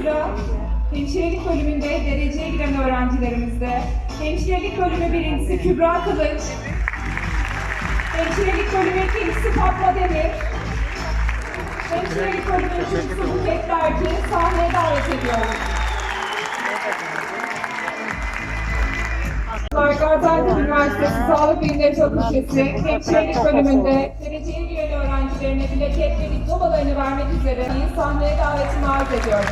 sıra hemşirelik bölümünde dereceye giren öğrencilerimizde hemşirelik bölümü birincisi Kübra Kılıç, hemşirelik bölümü ikincisi Fatma Demir, hemşirelik bölümü üçüncüsü Buket Berk'i sahneye davet ediyorum. Gaziantep Üniversitesi Sağlık Bilimleri Fakültesi Hemşirelik bölümünde dereceye giren öğrencilerine plaket ve diplomalarını vermek üzere sahneye davetimi arz ediyorum.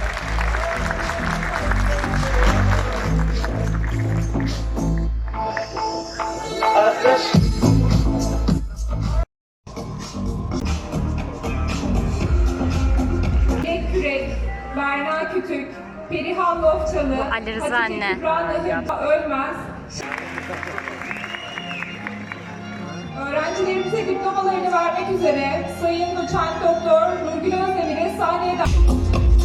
Kürek, Berna Kütük, Perihan Lofçalı, Bu Ali Rıza anne. Kübra Ölmez, Öğrencilerimize diplomalarını vermek üzere Sayın Doçent Doktor Nurgül Özdemir'i sahneye davet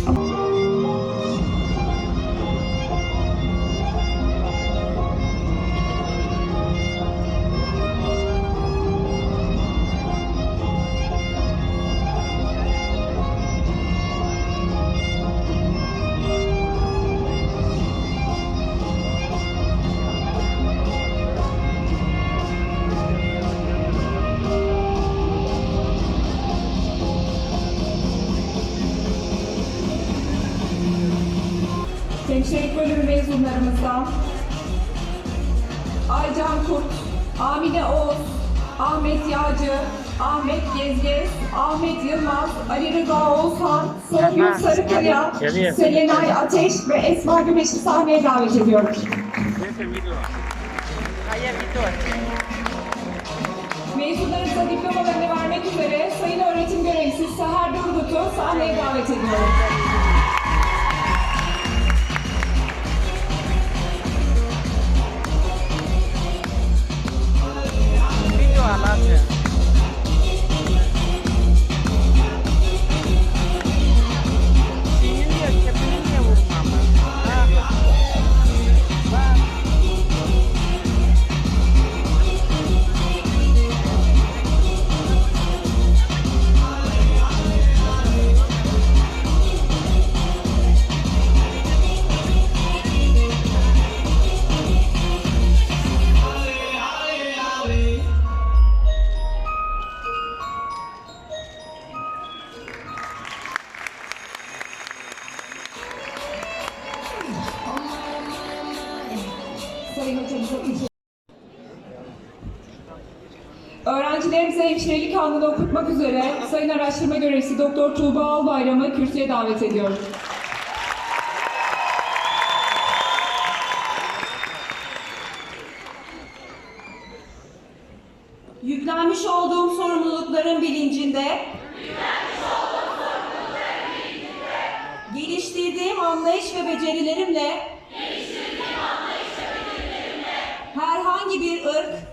Hemşirelik bölümü mezunlarımızdan Aycan Kurt, Amine Oğuz, Ahmet Yağcı, Ahmet Gezgez, Ahmet Yılmaz, Ali Rıza Oğuzhan, Songül Sarıkaya. Selenay Ateş ve Esma Güneş'i sahneye davet ediyorum. Mezunlarımıza diplomalarını vermek üzere Sayın Öğretim Görevlisi Seher Durgut'u sahneye davet ediyorum. 拉去。Öğrencilerimize hemşirelik kanunu okutmak üzere Sayın Araştırma Görevlisi Doktor Tuğba Albayram'ı kürsüye davet ediyorum. Yüklenmiş olduğum sorumlulukların bilincinde, geliştirdiğim anlayış ve becerilerimle, herhangi bir ırk,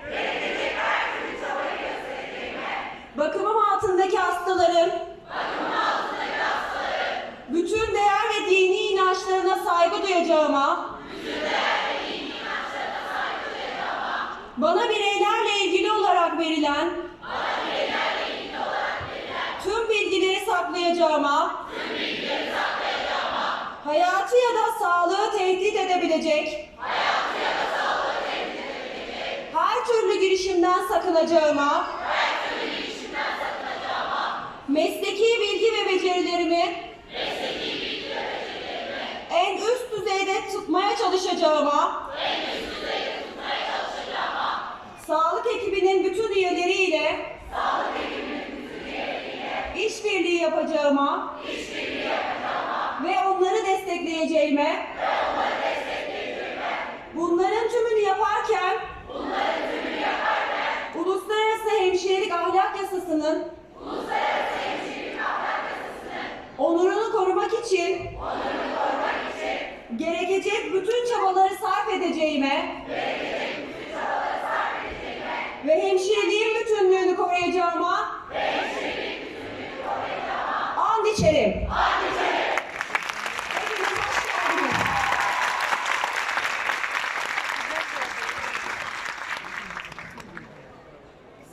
hastaların, bütün değer ve dini inançlarına saygı duyacağıma, bana bireylerle ilgili olarak verilen tüm bilgileri saklayacağıma hayatı ya da sağlığı tehdit edebilecek her türlü girişimden sakınacağıma becerilerimi en üst düzeyde tutmaya çalışacağıma Sağlık ekibinin bütün üyeleriyle işbirliği yapacağıma edeceğime ve hemşireliğin bütünlüğünü koruyacağıma and içerim. Geldiniz.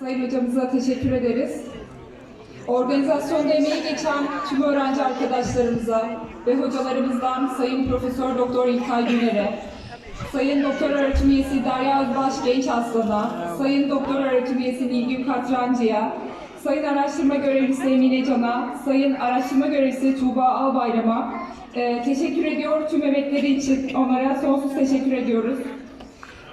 Sayın hocamıza teşekkür ederiz. Organizasyonda emeği geçen tüm öğrenci arkadaşlarımıza ve hocalarımızdan Sayın Profesör Doktor İlkay Güner'e, Sayın Doktor Öğretim Üyesi Derya Özbaş Genç Aslan'a, Sayın Doktor Öğretim Üyesi Nilgün Katrancı'ya, Sayın Araştırma Görevlisi Emine Can'a, Sayın Araştırma Görevlisi Tuğba Albayram'a e, teşekkür ediyor. Tüm emekleri için onlara sonsuz teşekkür ediyoruz.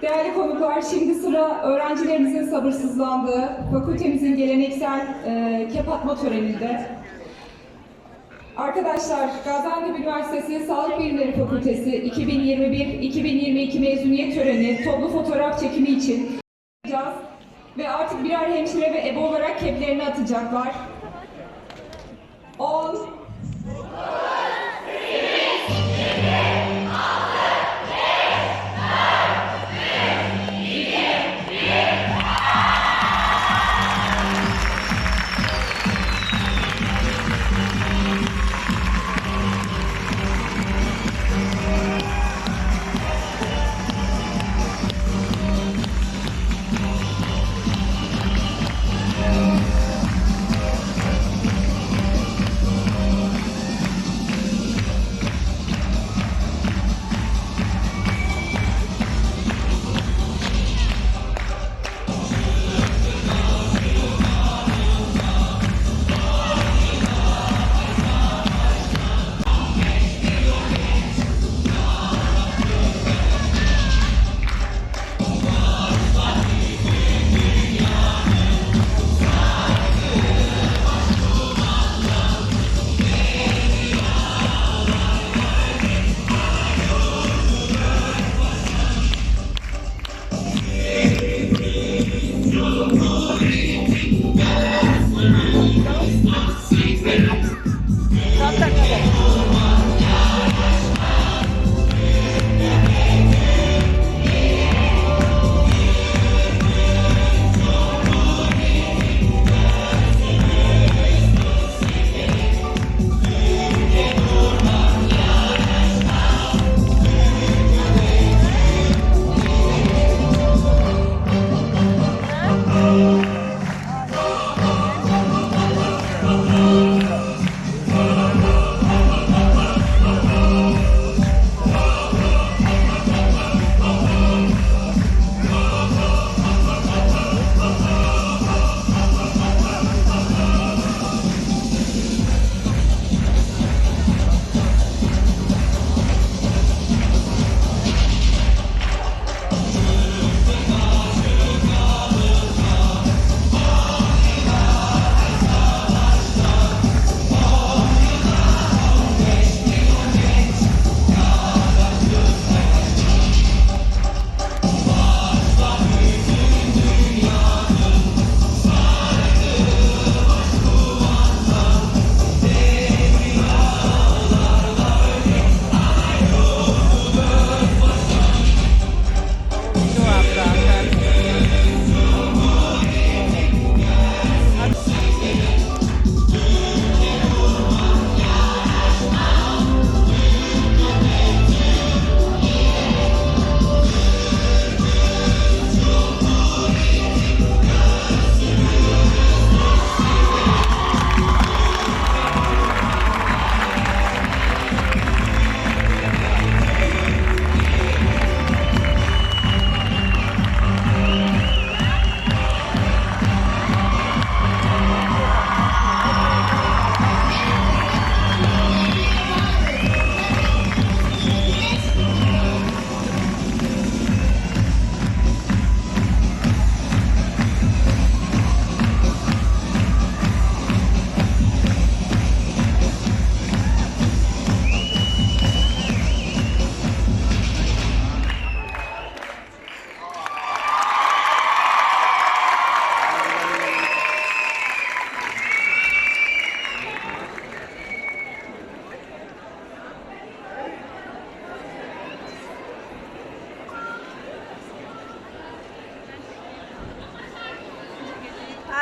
Değerli konuklar, şimdi sıra öğrencilerimizin sabırsızlandığı fakültemizin geleneksel e, kep atma töreninde. Arkadaşlar, Gaziantep Üniversitesi Sağlık Bilimleri Fakültesi 2021-2022 mezuniyet töreni toplu fotoğraf çekimi için ve artık birer hemşire ve ebe olarak keplerini atacaklar.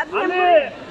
do minha mãe.